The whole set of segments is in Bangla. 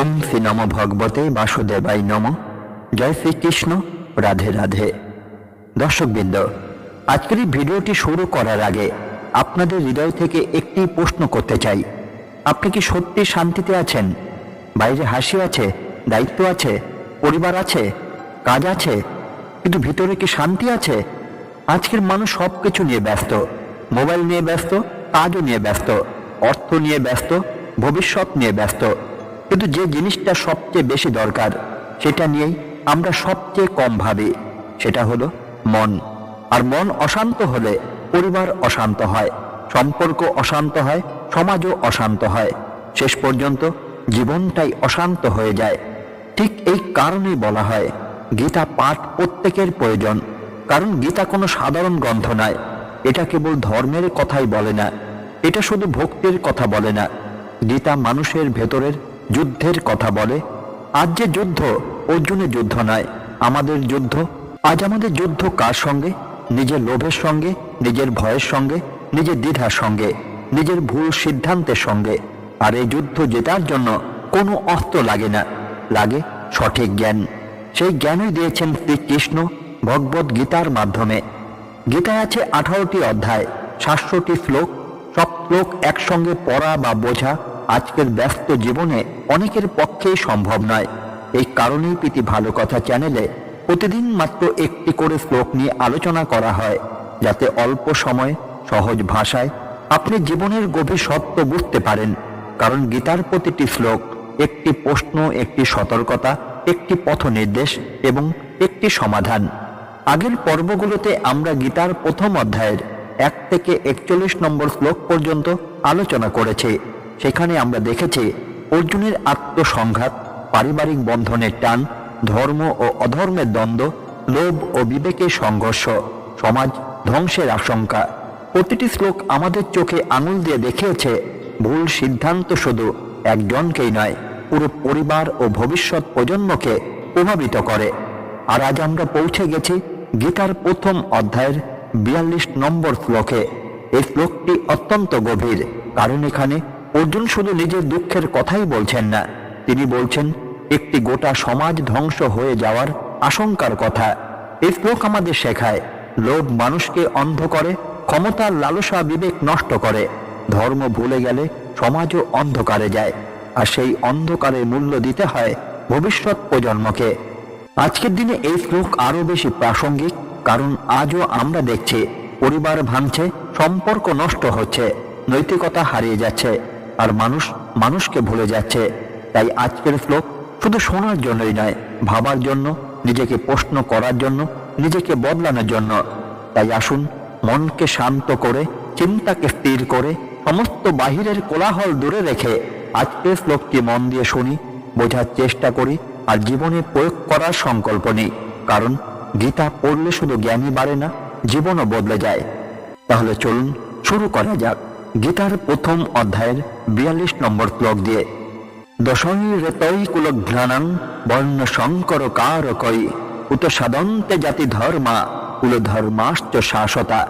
ওম শ্রী নম ভগবতে বাসুদেবাই নম। জয় শ্রীকৃষ্ণ। রাধে রাধে। দর্শকবৃন্দ, আজকের এই ভিডিওটি শুরু করার আগে আপনাদের হৃদয় থেকে একটি প্রশ্ন করতে চাই। আপনি কি সত্যি শান্তিতে আছেন? বাইরে হাসি আছে, দায়িত্ব আছে, পরিবার আছে, কাজ আছে, কিন্তু ভিতরে কি শান্তি আছে? আজকের মানুষ সব কিছু নিয়ে ব্যস্ত। মোবাইল নিয়ে ব্যস্ত, কাজও নিয়ে ব্যস্ত, অর্থ নিয়ে ব্যস্ত, ভবিষ্যৎ নিয়ে ব্যস্ত। কিন্তু যে জিনিসটা সবচেয়ে বেশি দরকার, সেটা নিয়েই আমরা সবচেয়ে কম ভাবি, সেটা হলো মন। আর মন অশান্ত হলে পরিবার অশান্ত হয়, সম্পর্ক অশান্ত হয়, সমাজও অশান্ত হয়। শেষ পর্যন্ত জীবনটাই অশান্ত হয়ে যায়। ঠিক এই কারণেই বলা হয়, গীতা পাঠ প্রত্যেকের প্রয়োজন, কারণ গীতা কোনো সাধারণ গ্রন্থ নয়। এটা কেবল ধর্মের কথাই বলে না, এটা শুধু ভক্তির কথা বলে না। গীতা মানুষের ভেতরের যুদ্ধের কথা বলে, আজ যে যুদ্ধ, অর্জুনের যুদ্ধ নয়, আমাদের যুদ্ধ। আজ আমাদের যুদ্ধ কার সঙ্গে? নিজের লোভের সঙ্গে, নিজের ভয়ের সঙ্গে, নিজের দ্বিধার সঙ্গে, নিজের ভুল সিদ্ধান্তের সঙ্গে। আর এই যুদ্ধ জেতার জন্য কোনো অস্ত্র লাগে না। লাগে সঠিক জ্ঞান। সেই জ্ঞানই দিয়েছেন শ্রীকৃষ্ণ ভগবত গীতার মাধ্যমে। গীতায় আছে আঠারোটি অধ্যায় সাতশোটি শ্লোক। সব শ্লোক একসঙ্গে পড়া বা বোঝা আজকের ব্যস্ত জীবনে অনেকের পক্ষেই সম্ভব নয়। এই কারণেই প্রীতি ভালো কথা চ্যানেলে প্রতিদিন মাত্র একটি করে শ্লোক নিয়ে আলোচনা করা হয়, যাতে অল্প সময়, সহজ ভাষায় আপনি জীবনের গভীর সত্য বুঝতে পারেন। কারণ গীতার প্রতিটি শ্লোক একটি প্রশ্ন, একটি সতর্কতা, একটি পথ নির্দেশ এবং একটি সমাধান। আগের পর্বগুলোতে আমরা গীতার প্রথম অধ্যায়ের এক থেকে একচল্লিশ নম্বর শ্লোক পর্যন্ত আলোচনা করেছি। সেখানে আমরা দেখেছি অর্জুনের আত্মসংঘাত, পারিবারিক বন্ধনের টান, ধর্ম ও অধর্মের দ্বন্দ্ব, লোভ ও বিবেকের সংঘর্ষ, সমাজ ধ্বংসের আশঙ্কা। প্রতিটি শ্লোক আমাদের চোখে আঙুল দিয়ে দেখিয়েছে, ভুল সিদ্ধান্ত শুধু একজনকেই নয়, পুরো পরিবার ও ভবিষ্যৎ প্রজন্মকে প্রভাবিত করে। আর আজ আমরা পৌঁছে গেছি গীতার প্রথম অধ্যায়ের বিয়াল্লিশ নম্বর শ্লোকে। এই শ্লোকটি অত্যন্ত গভীর, কারণ এখানে অর্জুন শুধু নিজের দুঃখের কথাই বলছেন না। তিনি বলছেন, একটি গোটা সমাজ ধ্বংস হয়ে যাওয়ার আশঙ্কার কথা। এই শ্লোক আমাদের শেখায়। লোভ মানুষকে অন্ধ করে, ক্ষমতার লালসা বিবেক নষ্ট করে। ধর্ম ভুলে গেলে সমাজও অন্ধকারে যায়। আর সেই অন্ধকারে মূল্য দিতে হয় ভবিষ্যৎ প্রজন্মকে। আজকের দিনে এই শ্লোক আরও বেশি প্রাসঙ্গিক, কারণ আজও আমরা দেখছি, পরিবার ভাঙছে, সম্পর্ক নষ্ট হচ্ছে, নৈতিকতা হারিয়ে যাচ্ছে। আর মানুষ, মানুষকে ভুলে যাচ্ছে। তাই আজকের শ্লোক শুধু শোনার জন্যই নয়, ভাবার জন্য, নিজেকে প্রশ্ন করার জন্য, নিজেকে বদলানোর জন্য। তাই আসুন, মনকে শান্ত করে, চিন্তাকে স্থির করে, সমস্ত বাহিরের কোলাহল দূরে রেখে আজকের শ্লোকটি মন দিয়ে শুনি, বোঝার চেষ্টা করি আর জীবনে প্রয়োগ করার সংকল্প নিই। কারণ গীতা পড়লে শুধু জ্ঞানই বাড়ে না, জীবনও বদলে যায়। তাহলে চলুন, শুরু করা যাক। গীতার প্রথম অধ্যায়ের বিয়াল্লিশ নম্বর শ্লোক দিয়ে দশই রেতই কুলঘ্রাণাং বর্ণ শঙ্কর কারকই উত সাদন্তে জাতি ধর্মা কুল ধর্মাশ্চ শাসতা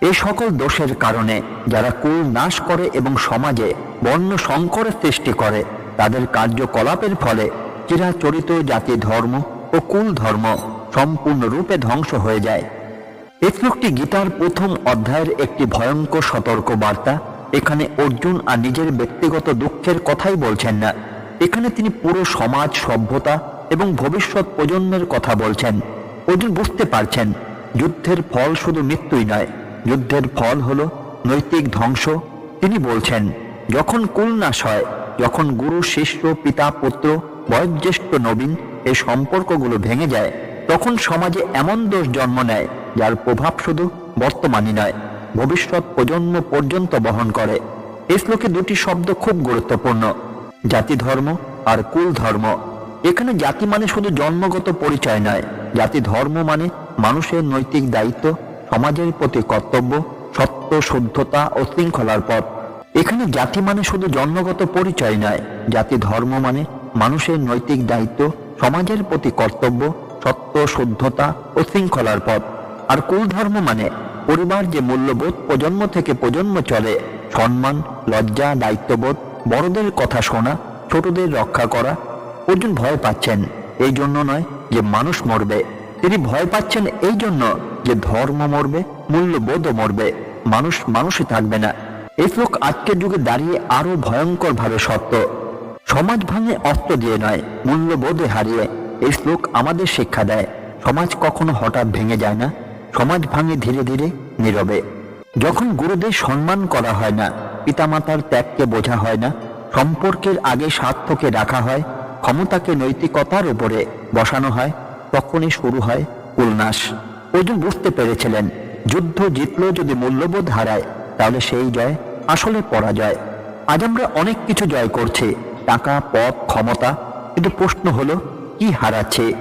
এই সকল দোষের কারণে যারা কুল নাশ করে এবং সমাজে বর্ণ সংকরের সৃষ্টি করে, তাদের কার্যকলাপের ফলে চিরাচরিত জাতি ধর্ম ও কুল ধর্ম সম্পূর্ণরূপে ধ্বংস হয়ে যায়। এই শ্লোকটি গীতার প্রথম অধ্যায়ের একটি ভয়ঙ্কর সতর্ক বার্তা এখানে অর্জুন আর নিজের ব্যক্তিগত দুঃখের কথাই বলছেন না। এখানে তিনি পুরো সমাজ, সভ্যতা এবং ভবিষ্যৎ প্রজন্মের কথা বলছেন। অর্জুন বুঝতে পারছেন, যুদ্ধের ফল শুধু মৃত্যুই নয়, যুদ্ধের ফল হলো নৈতিক ধ্বংস। তিনি বলছেন, যখন কুল নাশ হয়, যখন গুরু, শিষ্য, পিতা, পুত্র, বয়োজ্যেষ্ঠ নবীন এই সম্পর্কগুলো ভেঙে যায়, তখন সমাজে এমন দোষ জন্ম নেয় যার প্রভাব শুধু বর্তমানই নয়, ভবিষ্যৎ প্রজন্ম পর্যন্ত বহন করে। এই শ্লোকে দুটি শব্দ খুব গুরুত্বপূর্ণ জাতি ধর্ম আর কুল ধর্ম এখানে জাতি মানে শুধু জন্মগত পরিচয় নয়, জাতি ধর্ম মানে মানুষের নৈতিক দায়িত্ব, সমাজের প্রতি কর্তব্য, সত্য, শুদ্ধতা ও শৃঙ্খলার পথ। এখানে জাতি মানে শুধু জন্মগত পরিচয় নয়, জাতি ধর্ম মানে মানুষের নৈতিক দায়িত্ব, সমাজের প্রতি কর্তব্য, সত্য, শুদ্ধতা ও শৃঙ্খলার পথ। আর কুল ধর্ম মানে পরিবার যে মূল্যবোধ প্রজন্ম থেকে প্রজন্ম চলে, সম্মান, লজ্জা, দায়িত্ববোধ, বড়দের কথা শোনা, ছোটদের রক্ষা করা। অর্জুন ভয় পাচ্ছেন এই জন্য নয় যে মানুষ মরবে। তিনি ভয় পাচ্ছেন এই জন্য যে ধর্ম মরবে, মূল্যবোধও মরবে। মানুষ মানুষই থাকবে না। এই শ্লোক আজকের যুগে দাঁড়িয়ে আরও ভয়ঙ্কর ভাবে সত্য। সমাজ ভাঙে অস্ত্র দিয়ে নয়, মূল্যবোধে হারিয়ে। এই শ্লোক আমাদের শিক্ষা দেয়। সমাজ কখনো হঠাৎ ভেঙে যায় না। সমাজ ভাঙে ধীরে ধীরে নীরবে। যখন গুরুদের সম্মান করা হয় না, পিতামাতার ত্যাগকে বোঝা হয় না, সম্পর্কের আগে স্বার্থকে রাখা হয়, ক্ষমতাকে নৈতিকতার উপরে বসানো হয়, তখনই শুরু হয় উল্লাস অর্জুন বুঝতে পেরেছিলেন, যুদ্ধ জিতলেও যদি মূল্যবোধ হারায়, তাহলে সেই জয় আসলে পরাজয়। আজ আমরা অনেক কিছু জয় করছি, টাকা পদ ক্ষমতা, কিন্তু প্রশ্ন হলো, কি হারাচ্ছে?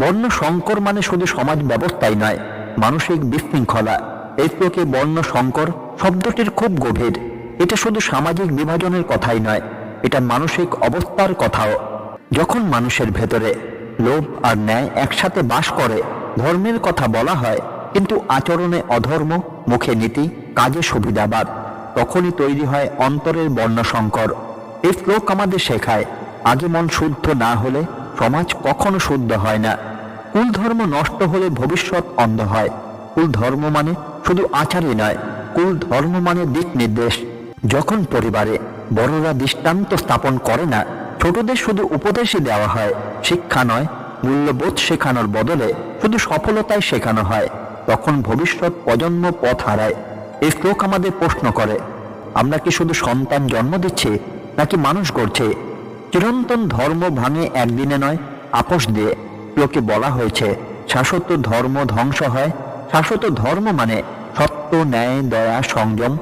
বর্ণ সংকর মানে শুধু সমাজ ব্যবস্থাই নয় মানসিক বিশৃঙ্খলা শ্লোকে বর্ণ সংকর শব্দটির খুব গভীর। এটা শুধু সামাজিক বিভাজনের কথাই নয়, এটা মানসিক অবস্থার কথাও। যখন মানুষের ভেতরে লোভ আর ন্যায় একসাথে বাস করে, ধর্মের কথা বলা হয়, কিন্তু আচরণে অধর্ম, মুখে নীতি, কাজে সুবিধাবাদ তখনই তৈরি হয় অন্তরের বর্ণ বর্ণসংকর এই শ্লোক আমাদের শেখায়, আগে মন শুদ্ধ না হলে সমাজ কখনো শুদ্ধ হয় না। কুল ধর্ম নষ্ট হলে ভবিষ্যৎ অন্ধ হয়। কুল ধর্ম মানে শুধু আচারই নয় কুল ধর্ম মানে দিক নির্দেশ। যখন পরিবারে বড়রা দৃষ্টান্ত স্থাপন করে না, ছোটদের শুধু উপদেশই দেওয়া হয়, শিক্ষা নয়, মূল্যবোধ শেখানোর বদলে শুধু সফলতায় শেখানো হয়। তখন ভবিষ্যৎ প্রজন্ম পথ হারায়। এই শ্লোক আমাদের প্রশ্ন করে, আমরা কি শুধু সন্তান জন্ম দিচ্ছি, নাকি মানুষ করছে চিরন্তন ধর্ম ভাঙে একদিনে নয়, আপোষ দিয়ে। লোকে বলা হয়েছে, শাশ্বত ধর্ম ধ্বংস হয়। শাশ্বত ধর্ম মানে সত্য, ন্যায়, দয়া, সংযম,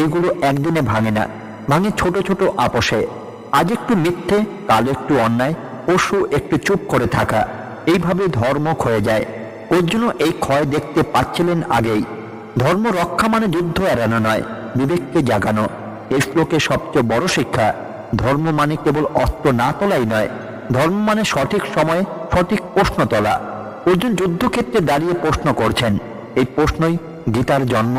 এইগুলো একদিনে ভাঙে না, ভাঙে ছোট ছোট আপোষে। আজ একটু মিথ্যে, কাল একটু অন্যায় পশু একটু চুপ করে থাকা, এইভাবে ধর্ম ক্ষয়ে যায়। ওর জন্য এই ক্ষয় দেখতে পাচ্ছিলেন আগেই। ধর্ম রক্ষা মানে যুদ্ধ এড়ানো নয়, বিবেককে জাগানো। এই শ্লোকে সবচেয়ে বড় শিক্ষা, ধর্ম মানে কেবল অস্ত্র না তোলাই নয়, ধর্ম মানে সঠিক সময়ে সঠিক প্রশ্ন তোলা। অর্জুন যুদ্ধক্ষেত্রে দাঁড়িয়ে প্রশ্ন করছেন, এই প্রশ্নই গীতার জন্ম।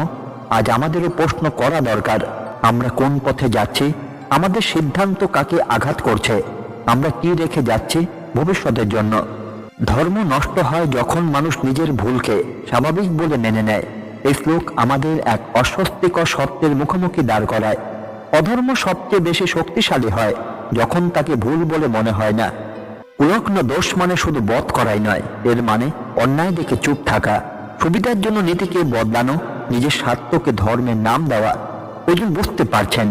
আজ আমাদেরও প্রশ্ন করা দরকার। আমরা কোন পথে যাচ্ছি? আমাদের সিদ্ধান্ত কাকে আঘাত করছে? আমরা কি রেখে যাচ্ছি ভবিষ্যতের জন্য? ধর্ম নষ্ট হয় যখন মানুষ নিজের ভুলকে স্বাভাবিক বলে মেনে নেয়। এই শ্লোক আমাদের এক অস্বস্তিকর সত্যের মুখোমুখি দাঁড় করায়। অধর্ম সবচেয়ে বেশি শক্তিশালী হয় যখন তাকে ভুল বলে মনে হয় না। কুলগ্ন দোষ মানে শুধু বধ করাই নয়, এর মানে অন্যায় দেখে চুপ থাকা। সুবিধার জন্য নীতিকে বদলানো, নিজের স্বার্থকে ধর্মের নাম দেওয়া। ওজন বুঝতে পারছেন,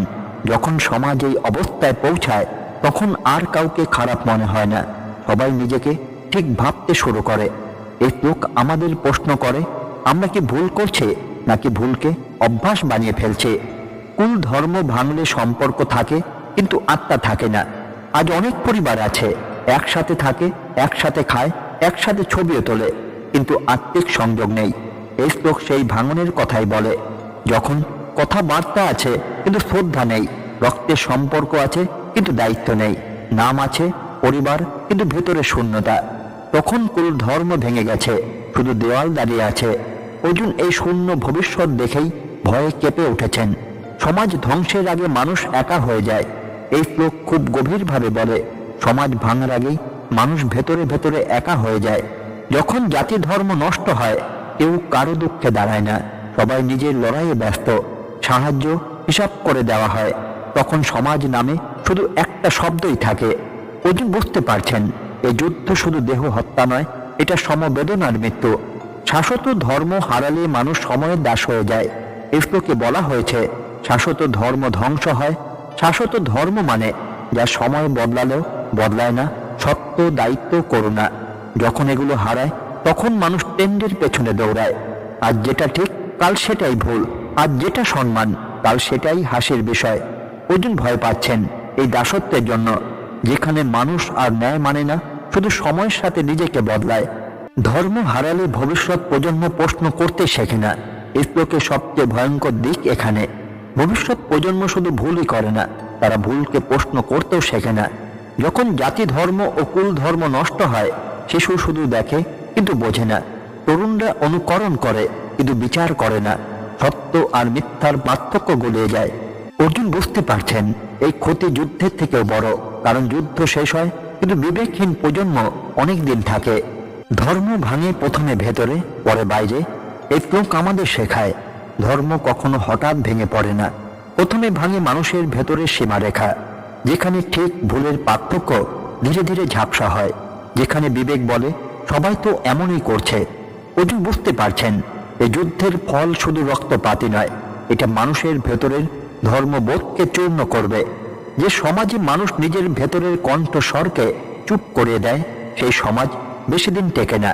যখন সমাজ এই অবস্থায় পৌঁছায়, তখন আর কাউকে খারাপ মনে হয় না। সবাই নিজেকে ঠিক ভাবতে শুরু করে। এই শ্লোক আমাদের প্রশ্ন করে, আমরা কি ভুল করছে, নাকি ভুলকে অভ্যাস বানিয়ে ফেলছে? কুল ধর্ম ভাঙলে সম্পর্ক থাকে, কিন্তু আত্মা থাকে না। আজ অনেক পরিবার আছে একসাথে থাকে, একসাথে খায়, একসাথে ছবিও তোলে, কিন্তু আত্মিক সংযোগ নেই। এই শ্লোক সেই ভাঙনের কথাই বলে। যখন কথাবার্তা আছে, কিন্তু শ্রদ্ধা নেই, রক্তের সম্পর্ক আছে, কিন্তু দায়িত্ব নেই, নাম আছে, পরিবার, কিন্তু ভেতরে শূন্যতা। তখন কুল ধর্ম ভেঙে গেছে, শুধু দেওয়াল দাঁড়িয়ে আছে। অর্জুন এই শূন্য ভবিষ্যৎ দেখেই ভয়ে কেঁপে উঠেছেন। সমাজ ধ্বংসের আগে মানুষ একা হয়ে যায়, এই শ্লোক খুব গভীরভাবে বলে। সমাজ ভাঙার আগেই মানুষ ভেতরে ভেতরে একা হয়ে যায়। যখন জাতি ধর্ম নষ্ট হয়, কেউ কারও দুঃখে দাঁড়ায় না। সবাই নিজের লড়াইয়ে ব্যস্ত। সাহায্য, হিসাব করে দেওয়া হয়। তখন সমাজ নামে শুধু একটা শব্দই থাকে। অর্জুন বুঝতে পারছেন, এ যুদ্ধ শুধু দেহ হত্যা নয়, এটা সমবেদনার মৃত্যু। শাশ্বত ধর্ম হারালে মানুষ সময়ের দাস হয়ে যায়। এই শ্লোকে বলা হয়েছে, শাশ্বত ধর্ম ধ্বংস হয়, শাশ্বত ধর্ম মানে যা সময় বদলালেও বদলায় না, সত্য দায়িত্ব করুণা যখন এগুলো হারায়, তখন মানুষ ট্রেন্ডের পেছনে দৌড়ায়। আজ যেটা ঠিক, কাল সেটাই ভুল। আজ যেটা সম্মান, কাল সেটাই হাসির বিষয়। অর্জুন ভয় পাচ্ছেন এই দাসত্বের জন্য। যেখানে মানুষ আর ন্যায় মানে না, শুধু সময়ের সাথে নিজেকে বদলায়। ধর্ম হারালে ভবিষ্যৎ প্রজন্ম প্রশ্ন করতে শেখে না। এই সবচেয়ে ভয়ঙ্কর দিক এখানে। ভবিষ্যৎ প্রজন্ম শুধু ভুলই করে না, তারা ভুলকে প্রশ্ন করতেও শেখে না। যখন জাতি ধর্ম ও কুল ধর্ম নষ্ট হয়, শিশু শুধু দেখে কিন্তু বোঝে না। তরুণরা অনুকরণ করে কিন্তু বিচার করে না। সত্য আর মিথ্যার পার্থক্য গলিয়ে যায়। অর্জুন বুঝতে পারছেন, এই ক্ষতি যুদ্ধের থেকেও বড়, কারণ যুদ্ধ শেষ হয় কিন্তু বিবেকহীন প্রজন্ম অনেক দিন থাকে। ধর্ম ভাঙে প্রথমে ভেতরে, পরে বাইরে। এই শ্লোক আমাদের শেখায়, ধর্ম কখনো হঠাৎ ভেঙে পড়ে না। প্রথমে ভাঙে মানুষের ভেতরের সীমারেখা। যেখানে ঠিক ভুলের পার্থক্য ধীরে ধীরে ঝাপসা হয়, যেখানে বিবেক বলে, সবাই তো এমনই করছে। অর্জুন বুঝতে পারছেন, এ যুদ্ধের ফল শুধু রক্তপাতই নয়, এটা মানুষের ভেতরের ধর্মবোধকে চূর্ণ করবে। যে সমাজে মানুষ নিজের ভেতরের কণ্ঠস্বরকে চুপ করিয়ে দেয়, সেই সমাজ বেশি দিন টেকে না।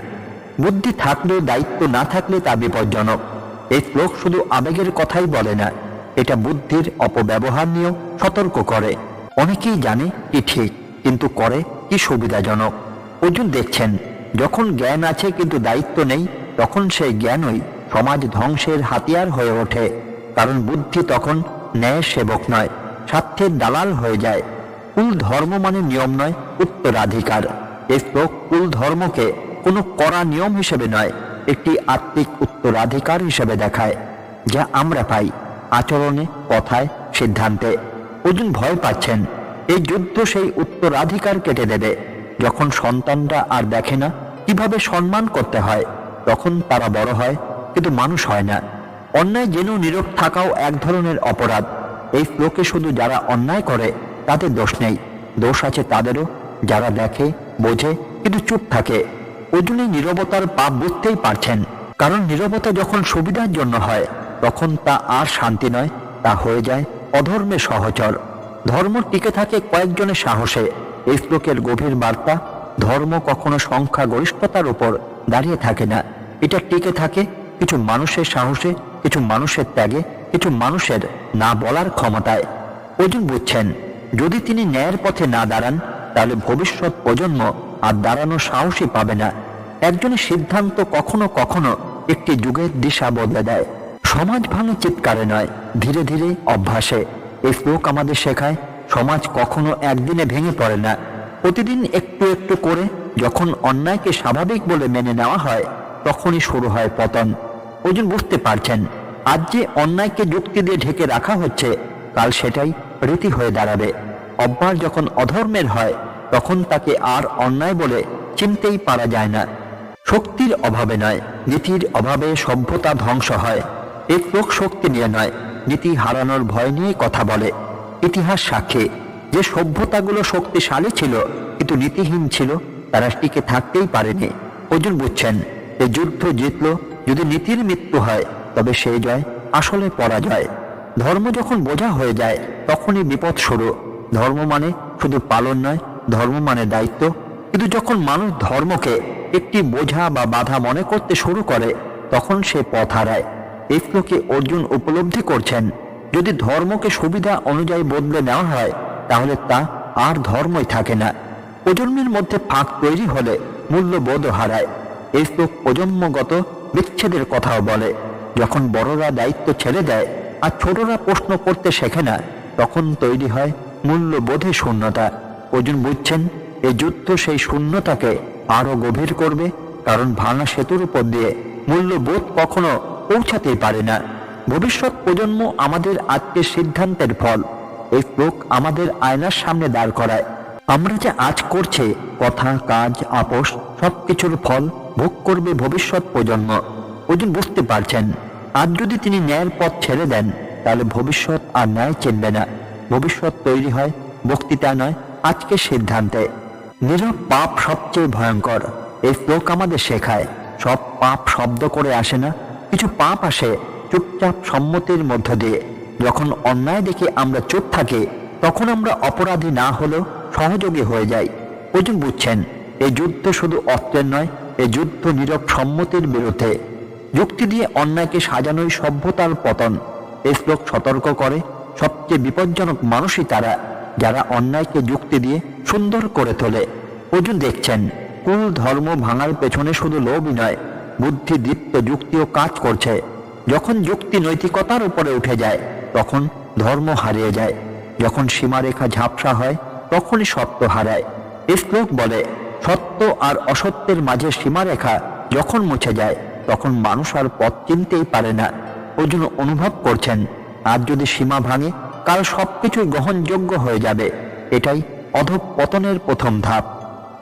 বুদ্ধি থাকলে, দায়িত্ব না থাকলে তা বিপজ্জনক। এই শ্লোক শুধু আবেগের কথাই বলে না, এটা বুদ্ধির অপব্যবহার নিয়েও সতর্ক করে। অনেকেই জানে কি ঠিক, কিন্তু করে কি সুবিধাজনক। অর্জুন দেখছেন, যখন জ্ঞান আছে কিন্তু দায়িত্ব নেই, তখন সেই জ্ঞানই সমাজ ধ্বংসের হাতিয়ার হয়ে ওঠে। কারণ বুদ্ধি তখন ন্যায় সেবক নয়, স্বার্থের দালাল হয়ে যায়। কুল ধর্ম মানে নিয়ম নয়, উত্তরাধিকার। এই শ্লোক কুল ধর্মকে কোনো কড়া নিয়ম হিসেবে নয়, একটি আত্মিক উত্তরাধিকার হিসেবে দেখায়, যা আমরা পাই, আচরণে, কথায়, সিদ্ধান্তে। অর্জুন ভয় পাচ্ছেন। এই যুদ্ধ সেই উত্তরাধিকার কেটে দেবে। যখন সন্তানরা আর দেখে না কীভাবে সম্মান করতে হয়, তখন তারা বড় হয়, কিন্তু মানুষ হয় না। অন্যায় জেনেও নীরব থাকাও এক ধরনের অপরাধ। এই শ্লোকে শুধু যারা অন্যায় করে তাদের দোষ নেই। দোষ আছে তাদেরও, যারা দেখে, বোঝে, কিন্তু চুপ থাকে। অর্জুন এই নীরবতার পাপ বুঝতেই পারছেন। কারণ নীরবতা যখন সুবিধার জন্য হয়, তখন তা আর শান্তি নয়, তা হয়ে যায় অধর্মে সহচর। ধর্ম টিকে থাকে কয়েকজনের সাহসে। এই শ্লোকের গভীর বার্তা, ধর্ম কখনো সংখ্যা গরিষ্ঠতার উপর দাঁড়িয়ে থাকে না। এটা টিকে থাকে কিছু মানুষের সাহসে, কিছু মানুষের ত্যাগে, কিছু মানুষের না বলার ক্ষমতায়। অর্জুন বুঝছেন, যদি তিনি ন্যায়ের পথে না দাঁড়ান, তাহলে ভবিষ্যৎ প্রজন্ম আর দাঁড়ানোর সাহসই পাবে না। একজনের সিদ্ধান্ত কখনো কখনো একটি যুগের দিশা বদলে দেয়। সমাজ ভাঙে চিৎকারে নয়, ধীরে ধীরে অভ্যাসে। এই শ্লোক আমাদের শেখায়, সমাজ কখনো একদিনে ভেঙে পড়ে না। প্রতিদিন একটু একটু করে যখন অন্যায়কে স্বাভাবিক বলে মেনে নেওয়া হয়, তখনই শুরু হয় পতন। ওজন বুঝতে পারছেন, আজ যে অন্যায়কে যুক্তি দিয়ে ঢেকে রাখা হচ্ছে, কাল সেটাই রীতি হয়ে দাঁড়াবে। অভ্যাস যখন অধর্মের হয়, তখন তাকে আর অন্যায় বলে চিনতেই পারা যায় না। শক্তির অভাবে নয়, নীতির অভাবে সভ্যতা ধ্বংস হয়। এই লোক শক্তি নিয়ে নয়, নীতি হারানোর ভয় নিয়ে কথা বলে। ইতিহাস সাক্ষী, যে সভ্যতাগুলো শক্তিশালী ছিল, কিন্তু নীতিহীন ছিল, তারা টিকে থাকতেই পারেনি। অর্জুন বুঝছেন, যে যুদ্ধ জিতল, যদি নীতির মৃত্যু হয়, তবে সেই জয় আসলে পরাজয়। ধর্ম যখন বোঝা হয়ে যায়, তখনই বিপদ শুরু। ধর্ম মানে শুধু পালন নয়, ধর্ম মানে দায়িত্ব। কিন্তু যখন মানুষ ধর্মকে একটি বোঝা বা বাধা মনে করতে শুরু করে, তখন সে পথ হারায়। শ্লোকে অর্জুন উপলব্ধি করছেন। যদি ধর্মকে সুবিধা অনুযায়ী বদলে নেওয়া হয়, তাহলে তা আর ধর্মই থাকে না। প্রজন্মের মধ্যে ফাঁক তৈরি হলে মূল্যবোধ হারায়। এই শ্লোক প্রজন্মগত বিচ্ছেদের কথাও বলে, যখন বড়রা দায়িত্ব ছেড়ে দেয় আর ছোটরা প্রশ্ন করতে শেখে না, তখন তৈরি হয় মূল্যবোধে শূন্যতা। অর্জুন বুঝছেন, এই যুদ্ধ সেই শূন্যতাকে আরও গভীর করবে, কারণ ভাঙা সেতুর উপর দিয়ে মূল্যবোধ কখনো পৌঁছাতেই পারে না। ভবিষ্যৎ প্রজন্ম আমাদের আজকের সিদ্ধান্তের ফল। এই শ্লোক আমাদের আয়নার সামনে দাঁড় করায়। আমরা যে আজ করছে, কথা, কাজ, আপোষ সব কিছুর ফল ভোগ করবে ভবিষ্যৎ প্রজন্ম। অর্জুন বুঝতে পারছেন, আজ যদি তিনি ন্যায়ের পথ ছেড়ে দেন, তাহলে ভবিষ্যৎ আর ন্যায় চিনবে না। ভবিষ্যৎ তৈরি হয়, বক্তৃতা নয়, আজকের সিদ্ধান্তে। নীরব পাপ সবচেয়ে ভয়ঙ্কর। এই শ্লোক আমাদের শেখায়। সব পাপ শব্দ করে আসে না কিছু পাপ আসে চুপচাপ সম্মতির মধ্য দিয়ে। যখন অন্যায় দেখে আমরা চুপ থাকি, তখন আমরা অপরাধী না হলেও সহযোগী হয়ে যাই। অর্জুন বুঝছেন এই যুদ্ধ শুধু অস্ত্রের নয় এই যুদ্ধ নীরব সম্মতির বিরুদ্ধে। যুক্তি দিয়ে অন্যায়কে সাজানোই সভ্যতার পতন। এই শ্লোক সতর্ক করে সবচেয়ে বিপজ্জনক মানুষই তারা, যারা অন্যায়কে যুক্তি দিয়ে সুন্দর করে তোলে। অর্জুন দেখছেন, কুল ধর্ম ভাঙার পেছনে শুধু লোভই নয় বুদ্ধি দীপ্ত যুক্তিও কাজ করছে। যখন যুক্তি নৈতিকতার উপরে উঠে যায়, তখন ধর্ম হারিয়ে যায়। যখন সীমারেখা ঝাপসা হয়, তখনই সত্য হারায়। শ্লোক বলে, সত্য আর অসত্যের মাঝে সীমারেখা যখন মুছে যায়, তখন মানুষ আর পথ চিনতেই পারে না। জন্য অনুভব করছেন, আজ যদি সীমা ভাঙে, কাল সবকিছুই গ্রহণযোগ্য হয়ে যাবে। এটাই অধঃপতনের প্রথম ধাপ।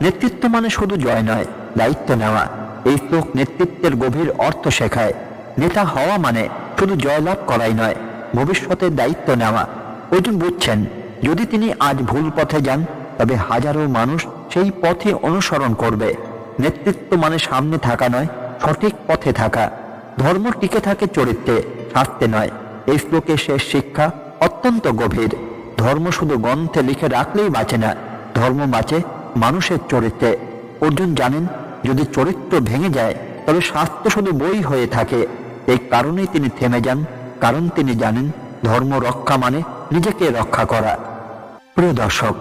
নেতৃত্ব মানে শুধু জয় নয়, দায়িত্ব নেওয়া। এই শ্লোক নেতৃত্বের গভীর অর্থ শেখায়। নেতা হওয়া মানে শুধু জয়লাভ করাই নয়, ভবিষ্যতের দায়িত্ব নেওয়া। অর্জুন বুঝছেন, যদি তিনি আজ ভুল পথে যান, তবে হাজারো মানুষ সেই পথে অনুসরণ করবে। নেতৃত্ব মানে সামনে থাকা নয়, সঠিক পথে থাকা। ধর্ম টিকে থাকে চরিত্রে স্বাস্থ্যে নয়। এই শ্লোকের শেষ শিক্ষা অত্যন্ত গভীর। ধর্ম শুধু গ্রন্থে লিখে রাখলেই বাঁচে না, ধর্ম বাঁচে মানুষের চরিত্রে। অর্জুন জানেন যদি চরিত্র ভেঙে যায়, তবে স্বাস্থ্য শুধু বই হয়ে থাকে। এই কারণেই তিনি থেমে যান, কারণ তিনি জানেন ধর্ম রক্ষা মানে নিজেকে রক্ষা করা। প্রিয় দর্শক,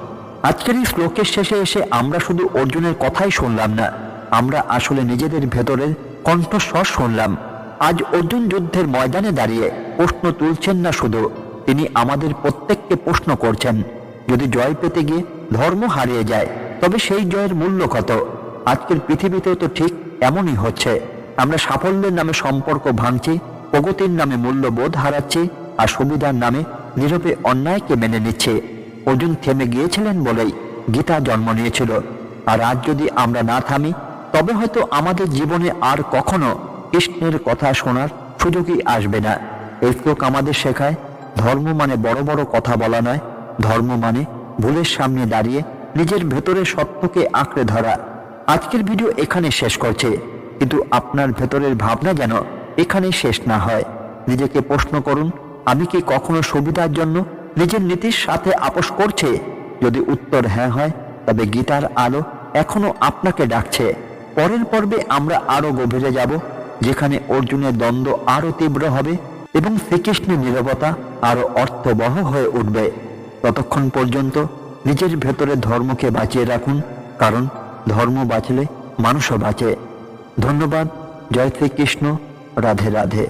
আজকের এই শ্লোকের শেষে এসে আমরা শুধু অর্জুনের কথাই শুনলাম না, আমরা আসলে নিজেদের ভেতরের কণ্ঠস্বর শুনলাম। আজ অর্জুন যুদ্ধের ময়দানে দাঁড়িয়ে প্রশ্ন তুলছেন না শুধু, তিনি আমাদের প্রত্যেককে প্রশ্ন করছেন, যদি জয় পেতে গিয়ে ধর্ম হারিয়ে যায়, তবে সেই জয়ের মূল্য কত? আজকের পৃথিবীতেও তো ঠিক এমনই হচ্ছে। আমরা সাফল্যের নামে সম্পর্ক ভাঙছি, প্রগতির নামে মূল্যবোধ হারাচ্ছি, আর সুবিধার নামে নীরবে অন্যায়কে মেনে নিচ্ছে। অর্জুন থেমে গিয়েছিলেন বলেই গীতা জন্ম নিয়েছিল। আর আজ যদি আমরা না থামি, তবে হয়তো আমাদের জীবনে আর কখনো কৃষ্ণের কথা শোনার সুযোগই আসবে না। এই শ্লোক আমাদের শেখায়, ধর্ম মানে বড় বড় কথা বলা নয়, ধর্ম মানে ভুলের সামনে দাঁড়িয়ে নিজের ভেতরের সত্যকে আঁকড়ে ধরা। আজকের ভিডিও এখানে শেষ করছে। কিন্তু আপনার ভেতরের ভাবনা যেন এখানে শেষ না হয়। নিজেকে প্রশ্ন করুন, আমি কি কখনো সুবিধার জন্য নিজের নীতির সাথে আপোষ করছে? যদি উত্তর হ্যাঁ হয়, তবে গীতার আলো এখনও আপনাকে ডাকছে। পরের পর্বে আমরা আরও গভীরে যাব, যেখানে অর্জুনের দ্বন্দ্ব আরও তীব্র হবে এবং শ্রীকৃষ্ণের নীরবতা আরও অর্থবহ হয়ে উঠবে। ততক্ষণ পর্যন্ত নিজের ভেতরে ধর্মকে বাঁচিয়ে রাখুন, কারণ ধর্ম বাঁচলে মানুষও বাঁচে। ধন্যবাদ। জয় শ্রীকৃষ্ণ। রাধে রাধে।